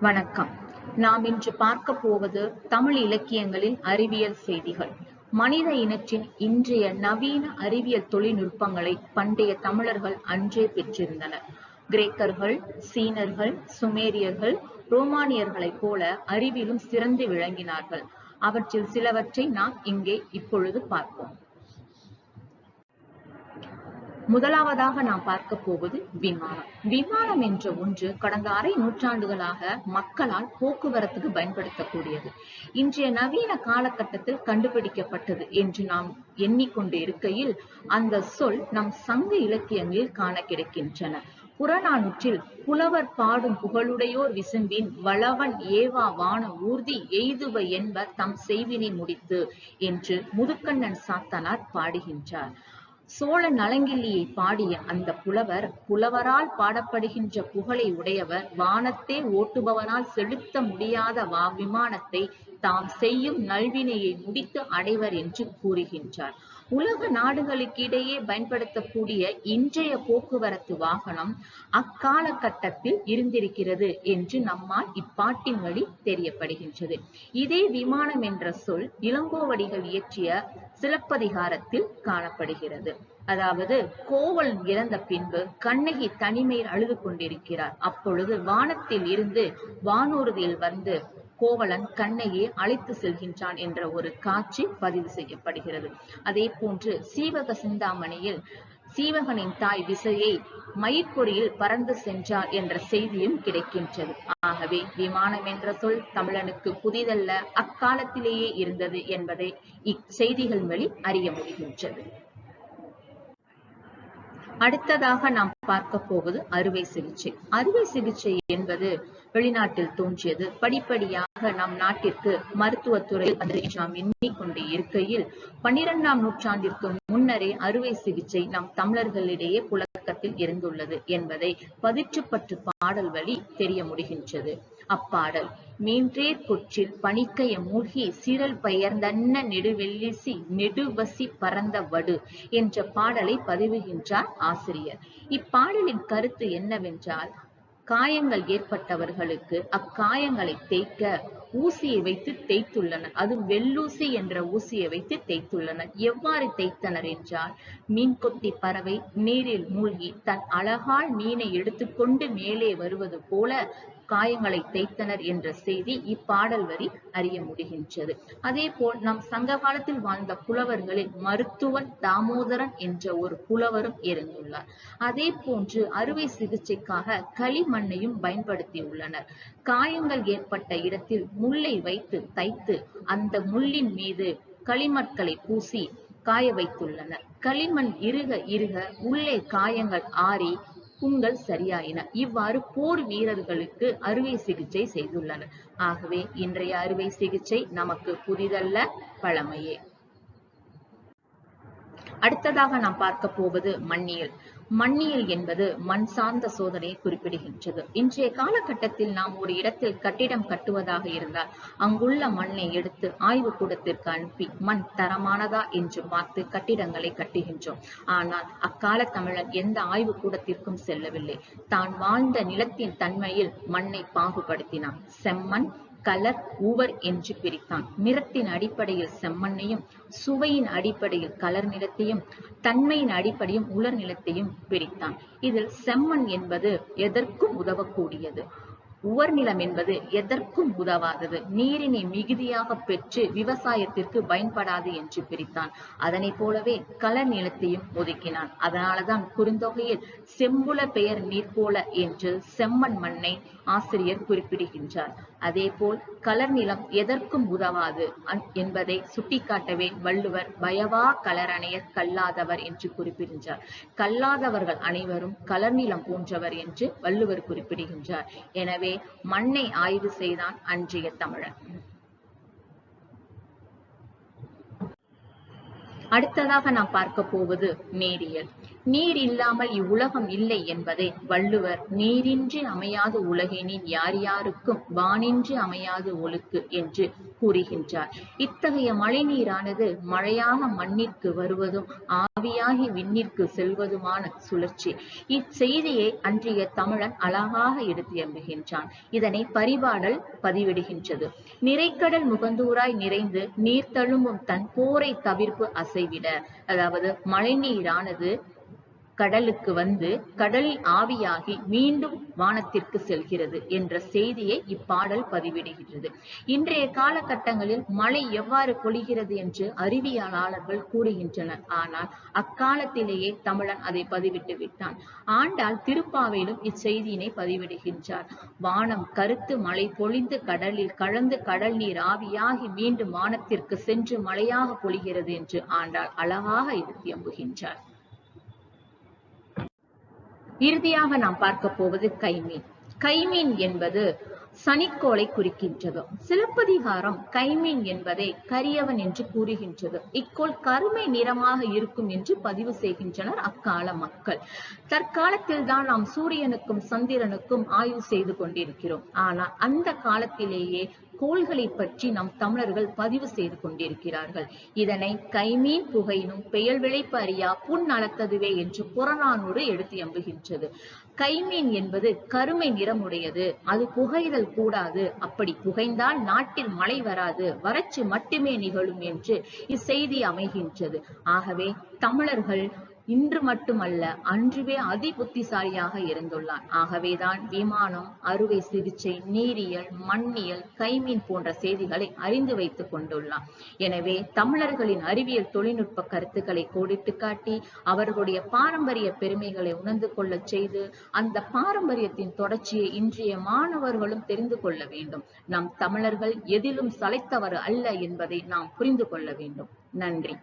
வணக்கம். நாம் இன்று பார்க்க போவது தமிழ் இலக்கியங்களின் அறிவியல் செய்திகள். மனித இனத்தின் இன்றைய நவீன அறிவியல் தொழில்நுட்பங்களை பண்டைய தமிழர்கள் அன்றே பெற்றிருந்தனர். கிரேக்கர்கள் சீனர்கள் சுமேரியர்கள் ரோமானியர்களைப் போல அறிவிலும் சிறந்து விளங்கினார்கள். அவற்றில் சிலவற்றை நாம் இங்கே இப்பொழுது பார்ப்போம். முதலாவதாக நாம் பார்க்க போவது விமானம். விமானம் என்ற ஒன்று கடந்த அரை நூற்றாண்டுகளாக மக்களால் போக்குவரத்துக்கு பயன்படுத்தக்கூடியது. இன்றைய நவீன காலகட்டத்தில் கண்டுபிடிக்கப்பட்டது என்று நாம் எண்ணிக்கொண்டு இருக்கையில் அந்த சொல் நம் சங்க இலக்கியங்களில் காண கிடைக்கின்றன. புறநானூற்றில் புலவர் பாடும் புகழுடையோர் விசும்பின் வளவன் ஏவா வான ஊர்தி எய்துவ என்ப தம் செய்வினை முடித்து என்று முதுக்கண்ணன் சாத்தனார் பாடுகின்றார். சோழ நலங்கிள்ளியை பாடிய அந்த புலவர் புலவரால் பாடப்படுகின்ற புகழை உடையவர் வானத்தே ஓட்டுபவனால் செலுத்த முடியாத வா விமானத்தை தாம் செய்யும் நல்வினையை முடித்து அடைவர் என்று கூறுகின்றார். உலக நாடுகளுக்கிடையே பயன்படுத்தக்கூடிய இன்றைய போக்குவரத்து வாகனம் அக்கால கட்டத்தில் இருந்திருக்கிறது என்று நம்மால் இப்பாட்டின் வழி தெரியப்படுகின்றது. இதே விமானம் என்ற சொல் இளங்கோவடிகள் இயற்றிய சிலப்பதிகாரத்தில் காணப்படுகிறது. அதாவது கோவல் இறந்த பின்பு கண்ணகி தனிமையில் அழுது கொண்டிருக்கிறார் அப்பொழுது வானத்தில் இருந்து வானூர்தியில் வந்து கோவலன் கண்ணையே அழைத்து செல்கின்றான் என்ற ஒரு காட்சி பதிவு செய்யப்படுகிறது. அதே போன்று சீவக சிந்தாமணியில் சீவகனின் தாய் விசையை மயிர்பொறியில் பறந்து சென்றார் என்ற செய்தியும் கிடைக்கின்றது. ஆகவே விமானம் என்ற சொல் தமிழனுக்கு புதிதல்ல அக்காலத்திலேயே இருந்தது என்பதை இச்செய்திகள் வழி அறிய முடிகின்றது. அடுத்ததாக நாம் பார்க்க போவது அறுவை சிகிச்சை. அறுவை சிகிச்சை என்பது வெளிநாட்டில் தோன்றியது. படிப்படியாக நம் நாட்டிற்கு மருத்துவத்துறை நாம் எண்ணிக்கொண்டே இருக்கையில் பன்னிரெண்டாம் நூற்றாண்டிற்கு முன்னரே அறுவை சிகிச்சை நம் தமிழர்களிடையே இயக்கத்தில் இருந்துள்ளது என்பதை பதிற்றுப்பற்று பாடல் வழி தெரிய முடிகின்றது. அப்பாடல். மீன்றே கொற்றில் பணிக்கைய மூழ்கி சிரல் பெயர்ந்தன்ன நெடுவெல்லிசி நெடுவசி பறந்த வடு என்ற பாடலை பதிவுகின்றார் ஆசிரியர். இப்பாடலின் கருத்து என்னவென்றால் காயங்கள் ஏற்பட்டவர்களுக்கு அக்காயங்களை தேய்க்க ஊசியை வைத்து தேய்த்துள்ளனர் அது வெள்ளூசி என்ற ஊசியை வைத்து தேய்த்துள்ளனர் எவ்வாறு தேய்த்தனர் என்றால் மீன் கொத்தி பறவை நீரில் மூழ்கி தன் அழகால் மீனை எடுத்துக்கொண்டு மேலே வருவது போல காயங்களை தேய்த்தனர் என்ற செய்தி இப்பாடல் வரி அறிய முடிகின்றது. அதே போல் நம் சங்க காலத்தில் வாழ்ந்த புலவர்களில் மருத்துவன் தாமோதரன் என்ற ஒரு புலவரும் இருந்துள்ளார் அதே போன்று அறுவை சிகிச்சைக்காக களிமண்ணையும் பயன்படுத்தியுள்ளனர். காயங்கள் ஏற்பட்ட இடத்தில் முல்லை வைத்து தைத்து அந்த முள்ளின் மீது களிமட்களை பூசி காய வைத்துள்ளனர். களிமண் இருக இருக உள்ளே காயங்கள் ஆறி புண்கள் சரியாயின. இவ்வாறு போர் வீரர்களுக்கு அறுவை சிகிச்சை செய்துள்ளனர். ஆகவே இன்றைய அறுவை சிகிச்சை நமக்கு புதிதல்ல பழமையே. அடுத்ததாக நாம் பார்க்க போவது மண்ணியல் மண்ணியல் என்பது மண் சார்ந்த சோதனையை குறிப்பிடுகின்றது. இன்றைய காலகட்டத்தில் நாம் ஒரு இடத்தில் கட்டிடம் கட்டுவதாக இருந்தால் அங்குள்ள மண்ணை எடுத்து ஆய்வு கூடத்திற்கு அனுப்பி மண் தரமானதா? என்று பார்த்து கட்டிடங்களை கட்டுகின்றோம். ஆனால் அக்கால தமிழன் எந்த ஆய்வு கூடத்திற்கும் செல்லவில்லை. தான் வாழ்ந்த நிலத்தின் தன்மையில் மண்ணை பாகுபடுத்தினான். செம்மண் கலர் ஊவர் என்று பிரித்தான். நிறத்தின் அடிப்படையில் செம்மண்ணையும் சுவையின் அடிப்படையில் கலர் நிலத்தையும் தன்மையின் அடிப்படையும் உலர் நிலத்தையும் பிரித்தான். இதில் செம்மண் என்பது எதற்கும் உதவக்கூடியது. உவர்நிலம் என்பது எதற்கும் உதவாதது. நீரினை மிகுதியாக பெற்று விவசாயத்திற்கு பயன்படாது என்று பிரித்தான். அதனை போலவே கள நிலத்தையும் ஒதுக்கினான். அதனாலதான் குறுந்தொகையில் செம்புல பெயர் நீர்போல என்று செம்மண் மண்ணை ஆசிரியர் குறிப்பிடுகின்றார். அதேபோல் கலர் நிலம் எதற்கும் உதவாது என்பதை சுட்டிக்காட்டவே வள்ளுவர் பயவா கலரணையர் கல்லாதவர் என்று குறிப்பிடுகின்றார். கல்லாதவர்கள் அனைவரும் கலர் நிலம் போன்றவர் என்று வள்ளுவர் குறிப்பிடுகின்றார். எனவே மண்ணை ஆய்வு செய்தான் அன்றைய தமிழன். அடுத்ததாக நாம் பார்க்க போவது நேரியல். நீர் இல்லாமல் இவ்வுலகம் இல்லை என்பதை வள்ளுவர். நீரின்றி அமையாத உலகினின் யார் யாருக்கும் வானின்றி அமையாது ஒழுக்கு என்று கூறுகின்றார். இத்தகைய மழை நீரானது மழையாக மண்ணிற்கு வருவதும் ஆவியாகி விண்ணிற்கு செல்வதுமான சுழற்சி. இச்செய்தியை அன்றைய தமிழன் அழகாக எடுத்து எம்புகின்றான். இதனை பரிபாடல் பதிவிடுகின்றது. நிறைக்கடல் முகந்தூராய் நிறைந்து நீர் தழும்பும் தன் போரை தவிர்ப்பு அசைவிட அதாவது மழை நீரானது கடலுக்கு வந்து கடலில் ஆவியாகி மீண்டும் வானத்திற்கு செல்கிறது என்ற செய்தியை இப்பாடல் பதிவிடுகிறது இன்றைய காலகட்டங்களில் மழை எவ்வாறு பொழிகிறது என்று அறிவியலாளர்கள் கூறுகின்றனர். ஆனால் அக்காலத்திலேயே தமிழன் அதை பதிவிட்டு விட்டான். ஆண்டாள் திருப்பாவையிலும் இச்செய்தியினை பதிவிடுகின்றார். வானம் கருத்து மழை பொழிந்து கடலில் கலந்து கடல் நீர் ஆவியாகி மீண்டும் வானத்திற்கு சென்று மழையாக பொழிகிறது என்று ஆண்டாள் அழகாக எடுத்து எம்புகின்றார் இறுதியாக நாம் பார்க்க போவது கைமீன். கைமீன் என்பது சனிக்கோளை குறிக்கின்றது. சிலப்பதிகாரம் கைமீன் என்பதை கரியவன் என்று கூறுகின்றது. இக்கோள் கருமை நிறமாக இருக்கும் என்று பதிவு செய்கின்றனர் அக்கால மக்கள். தற்காலத்தில் தான் நாம் சூரியனுக்கும் சந்திரனுக்கும் ஆய்வு செய்து கொண்டிருக்கிறோம். ஆனால் அந்த காலத்திலேயே கோள்களை பற்றி நம் தமிழர்கள் பதிவு செய்து கொண்டிருக்கிறார்கள். இதனை கைமீன் புகையினும் பெயல் விளைப்பு அறியா புண் அளத்ததுவே என்று புறநானூறு எடுத்து எம்புகின்றது. கைமீன் என்பது கருமை நிறமுடையது. அது புகைதல் கூடாது. அப்படி புகைந்தால் நாட்டில் மழை வராது. வறட்சி மட்டுமே நிகழும் என்று இச்செய்தி அமைகின்றது. ஆகவே தமிழர்கள் இன்று மட்டுமல்ல அன்றுவே அதி புத்திசாலியாக இருந்துள்ளார் ஆகவேதான் விமானம் அறுவை சிகிச்சை நீரியல் மண்ணியல் கைமீன் போன்ற செய்திகளை அறிந்து வைத்துக் கொண்டுள்ளார் எனவே தமிழர்களின் அறிவியல் தொழில்நுட்ப கருத்துக்களை கோடிட்டு காட்டி அவர்களுடைய பாரம்பரிய பெருமைகளை உணர்ந்து கொள்ளச் செய்து அந்த பாரம்பரியத்தின் தொடர்ச்சியை இன்றைய மாணவர்களும் தெரிந்து கொள்ள வேண்டும். நம் தமிழர்கள் எதிலும் சளைத்தவர் அல்ல என்பதை நாம் புரிந்து கொள்ள வேண்டும். நன்றி.